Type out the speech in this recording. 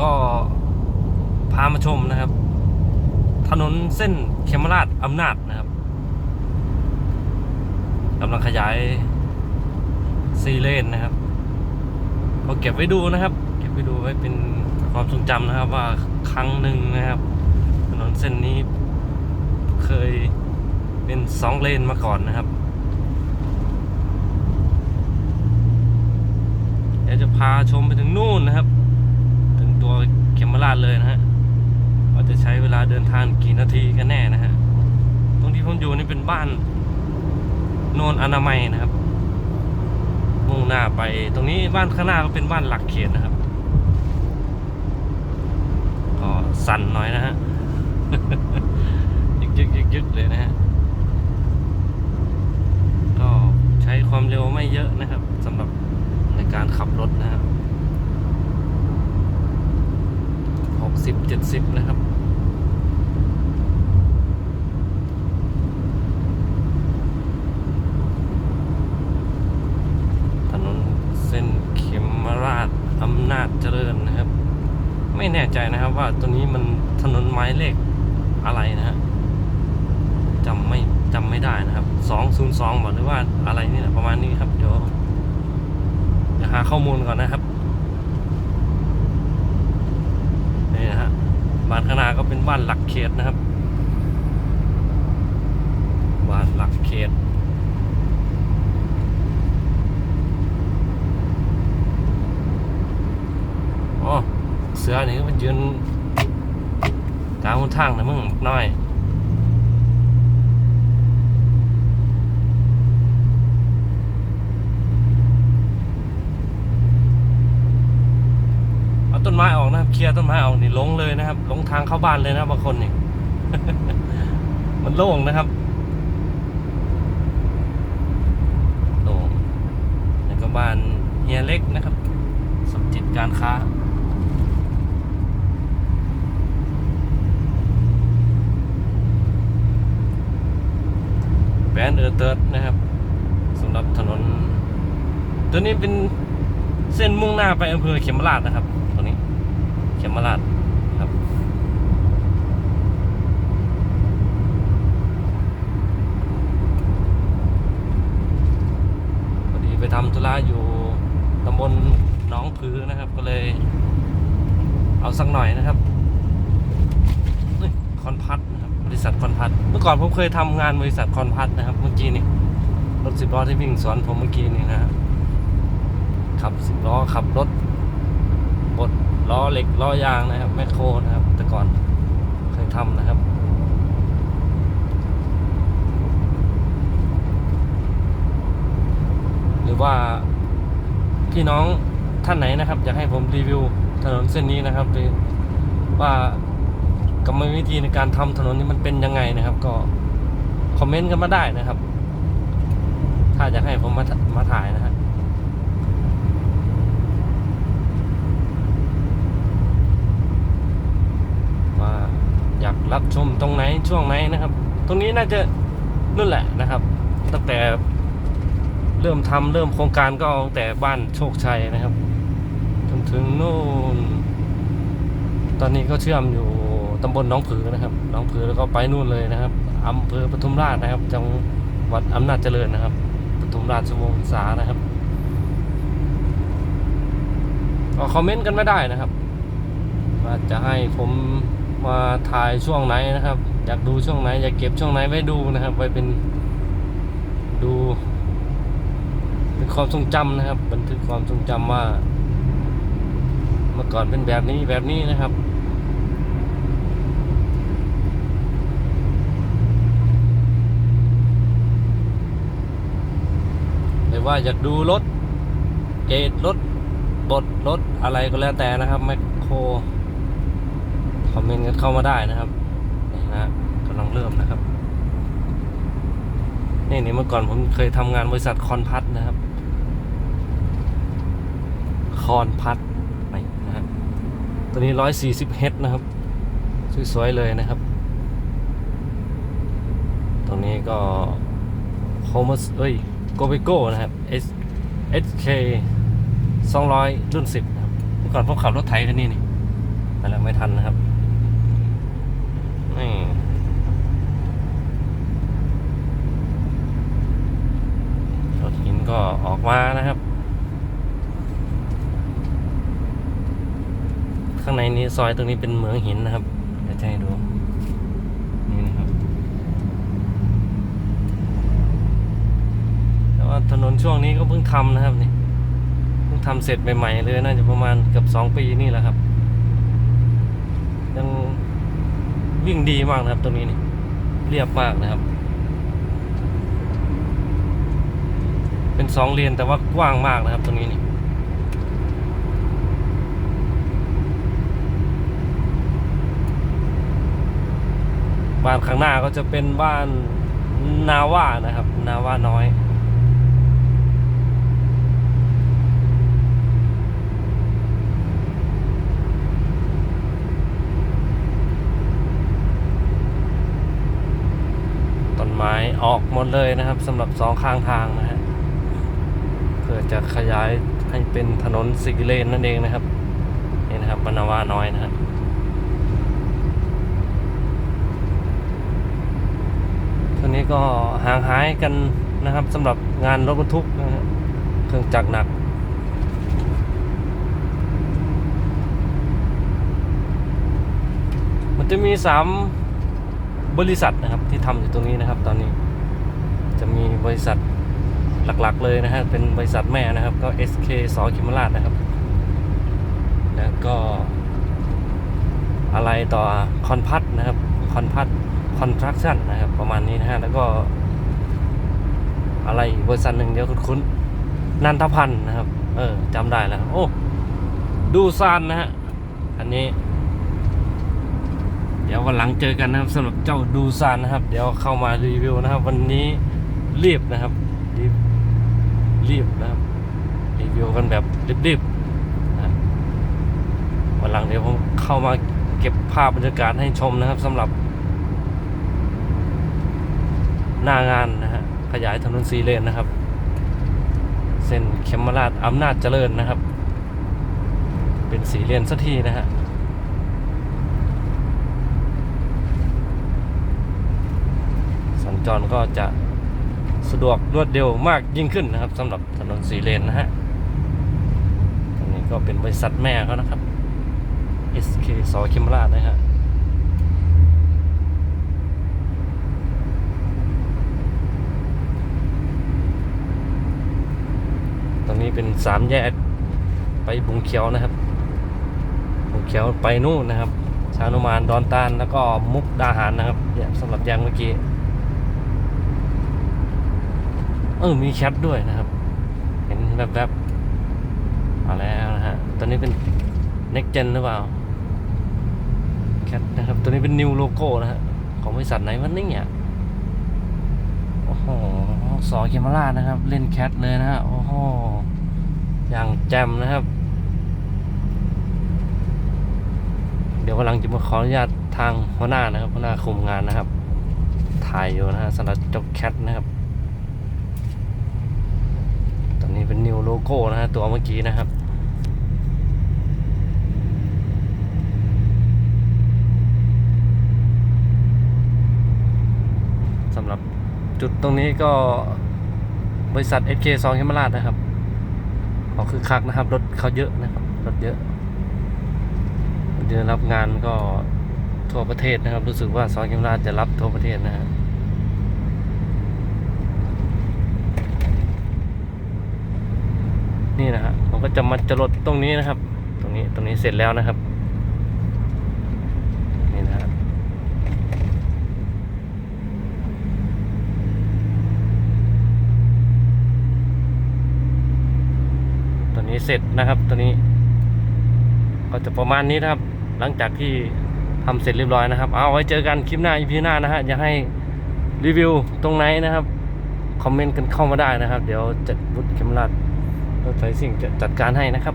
ก็พามาชมนะครับ ถนนเส้นเขมราชอำนาจนะครับกำลังขยายซีเลนนะครับก็เก็บไว้ดูนะครับ เก็บไว้ดูไว้เป็นความทรงจำนะครับว่าครั้งหนึ่งนะครับถนนเส้นนี้เคยเป็นสองเลนมาก่อนนะครับเดี๋ยวจะพาชมไปถึงนู่นนะครับ ตัวเขมราชเลยนะฮะว่าจะใช้เวลาเดินทางกี่นาทีกันแน่นะฮะตรงที่ผมอยู่นี่เป็นบ้านโนนอนามัยนะครับ มุ่งหน้าไปตรงนี้บ้านข้างหน้าก็เป็นบ้านหลักเขตนะครับ ก็สั่นหน่อยนะฮะยึกยึกยึกยึกเลยนะฮะก็ใช้ความเร็วไม่เยอะนะครับสำหรับในการขับรถนะครับ หกสิบเจ็ดสิบนะครับ ถนนเส้นเข็มราชอำนาจเจริญนะครับ ไม่แน่ใจนะครับว่าตัวนี้มันถนนไม้เลขอะไรนะฮะจำไม่จำไม่ได้นะครับสองศูนย์สองบอกหรือว่าอะไรนี่แหละประมาณนี้ครับ เดี๋ยวเดี๋ยวหาข้อมูลก่อนนะครับนี่นะฮะบ้าน ข้างหน้าก็เป็นบ้านหลักเขตนะครับ บ้านหลักเขตอ๋อเสือนี่มันยืนกลางบนทางนะมึงน้อย เอาต้น ไม้ออกนะครับเคลียร์ต้นไม้ออกนี่ลงเลยนะครับลงทางเข้าบ้านเลยนะบางคนนี่มันโล่งนะครับโล่งแล้วก็บ้านเฮียเล็กนะครับสมจิตการค้าแบนเออเติร์ดนะครับสำหรับถนน ตัวนี้เป็นเส้นมุ่งหน้าไปอำเภอเขมราชนะครับ เขมราชครับพอดีไปทำธุระอยู่ตำบลหนองผือนะครับ ก็เลย เอาสักหน่อยนะครับคอนพัทนะครับบริษัทคอนพัทเมื่อก่อนผมเคยทำงานบริษัทคอนพัทนะครับ เมื่อกี้นี่รถสิบล้อที่วิ่งสวนผมเมื่อกี้นี่นะฮะขับสิบล้อขับรถ ล้อเหล็กล้อยางนะครับแมคโครนะครับ แต่ก่อนเคยทำนะครับหรือว่าพี่น้องท่านไหนนะครับอยากให้ผมรีวิวถนนเส้นนี้นะครับว่ากรรมวิธีในการทำถนนนี้มันเป็นยังไงนะครับ ก็คอมเมนต์กันมาได้นะครับ ถ้าอยากให้ผมมามาถ่ายนะฮะว่า อยากรับชมตรงไหนช่วงไหนนะครับ ตรงนี้น่าจะนู่นแหละนะครับ ตั้งแต่เริ่มทำเริ่มโครงการก็เอาตั้งแต่บ้านโชคชัยนะครับจนถึงนู่นตอนนี้ก็เชื่อมอยู่ตำบลน้องผือนะครับน้องผือแล้วก็ไปนู่นเลยนะครับอำเภอปทุมราชนะครับ จังหวัดอำนาจเจริญนะครับปทุมราชวงศานะครับก็คอมเมนต์กันไม่ได้นะครับว่าจะให้ผม มาถ่ายช่วงไหนนะครับ อยากดูช่วงไหน อยากเก็บช่วงไหนไว้ดูนะครับ ไว้เป็นดู เป็นความทรงจำนะครับ บันทึกความทรงจำว่า เมื่อก่อนเป็นแบบนี้แบบนี้นะครับหรือว่าอยากดูรถเกตรถบดรถอะไรก็แล้วแต่นะครับแมคโคร คอมเมนต์กันเข้ามาได้นะครับนี่นะกำลังเริ่มนะครับนี่นี่เมื่อก่อนผมเคยทำงานบริษัทคอนพัทนะครับ คอนพัทนี่นะฮะตัวนี้ร้อยสี่สิบเฮดนะครับ สวยๆเลยนะครับ ตรงนี้ก็โฮมสเอ้ยโกเบโก้นะครับ S SK 200 รุ่น 10นะครับเมื่อก่อนผมขับรถไถคันนี้นี่ไปแล้วไม่ทันนะครับ นี่รถหินก็ออกมานะครับ ข้างในนี้ซอยตรงนี้เป็นเหมืองหินนะครับเดี๋ยวจะให้ดูนี่นะครับ แต่ว่าถนนช่วงนี้ก็เพิ่งทำนะครับนี่เพิ่งทำเสร็จใหม่ๆเลยน่าจะประมาณเกือบสองปีนี่แหละครับ ยัง วิ่งดีมากนะครับตรงนี้นี่เรียบมากนะครับ เป็นสองเลนแต่ว่ากว้างมากนะครับตรงนี้นี่บ้านข้างหน้าก็จะเป็นบ้านนาว่านะครับ นาว่าน้อย ต้น ไม้ออกหมดเลยนะครับสำหรับสองข้างทางนะฮะเพื่อจะขยายให้เป็นถนนสี่เลนนั่นเองนะครับนี่นะครับบานนาวาน้อยนะครับตอนนี้ก็ห่างหายกันนะครับสำหรับงานรถบรรทุกนะฮะเครื่องจักรหนักมันจะมีสาม บริษัทนะครับที่ทำอยู่ตรงนี้นะครับ ตอนนี้จะมีบริษัทหลักๆเลยนะฮะเป็นบริษัทแม่นะครับ ก็ SK สอคิมราชนะครับแล้วก็ อะไรต่อคอนพัทนะครับคอนพัทคอนทรักชั่นนะครับ ประมาณนี้นะฮะแล้วก็ อะไรบริษัทหนึ่งเดี๋ยวคุ้นๆนันทพันธ์นะครับ เออจำได้แล้ว โอ้ ดูซานนะฮะอันนี้ เดี๋ยววันหลังเจอกันนะครับสำหรับเจ้าดูซานนะครับ เดี๋ยวเข้ามารีวิวนะครับ วันนี้รีบนะครับรีบรีบนะครับรีวิวกันแบบรีบๆนะวันหลังเดี๋ยวผมเข้ามาเก็บภาพบรรยากาศให้ชมนะครับสำหรับหน้างานนะฮะขยายถนนสีเลนนะครับ เส้นเขมราชอำนาจเจริญนะครับ เป็นสีเลนสักทีนะฮะ สัญ จรก็จะสะดวกรวดเร็วมากยิ่งขึ้นนะครับสำหรับถนนสีเลนนะฮะตรงนี้ก็เป็นบริษัทแม่เขานะครับ SK สอคิมราชนะฮะตรงนี้เป็นสามแยกไปบุงเขียวนะครับ บุงเขียวไปนู่นนะครับ ชานุมานดอนตาลแล้วก็มุกดาหารนะครับสำหรับแยกเมื่อกี้ เออมีแคทด้วยนะครับ เห็นแบบแบบๆมาแล้วนะฮะตอนนี้เป็น next gen หรือเปล่าแคทนะครับ ตัวนี้เป็น new logo นะฮะของบริษัทไหนวันนี้เนี่ยโอ้โหสอเคมารานะครับ เล่นแคทเลยนะฮะโอ้โหอย่างแจมนะครับ เดี๋ยวกำลังจะมาขออนุญาตทางหัวหน้านะครับหัวหน้าคุมงานนะครับ ถ่ายอยู่นะฮะสำหรับเจบแคทนะครับ ตอนนี้ เป็นนิวโลโก้นะฮะตัวเมื่อกี้นะครับสำหรับจุดตรงนี้ก็บริษัท SK 2เฮมราชนะครับเขาคือคักนะครับ รถเขาเยอะนะครับ รถเยอะเดือนรับงานก็ทั่วประเทศนะครับ รู้สึกว่าสองเฮมราชจะรับทั่วประเทศนะฮะ นี่นะฮะมันก็จะมาจรดตรงนี้นะครับ ตรงนี้ตรงนี้เสร็จแล้วนะครับนี่นะฮะตัวนี้เสร็จนะครับตัวนี้ ก็จะประมาณนี้นะครับ หลังจากที่ทำเสร็จเรียบร้อยนะครับ เอาไว้เจอกันคลิปหน้า EP หน้านะฮะอยากให้รีวิวตรงไหนนะครับคอมเมนต์กันเข้ามาได้นะครับ เดี๋ยวจัดบุตรเคมรัด รถไฟสิ่งจะจัดการให้นะครับ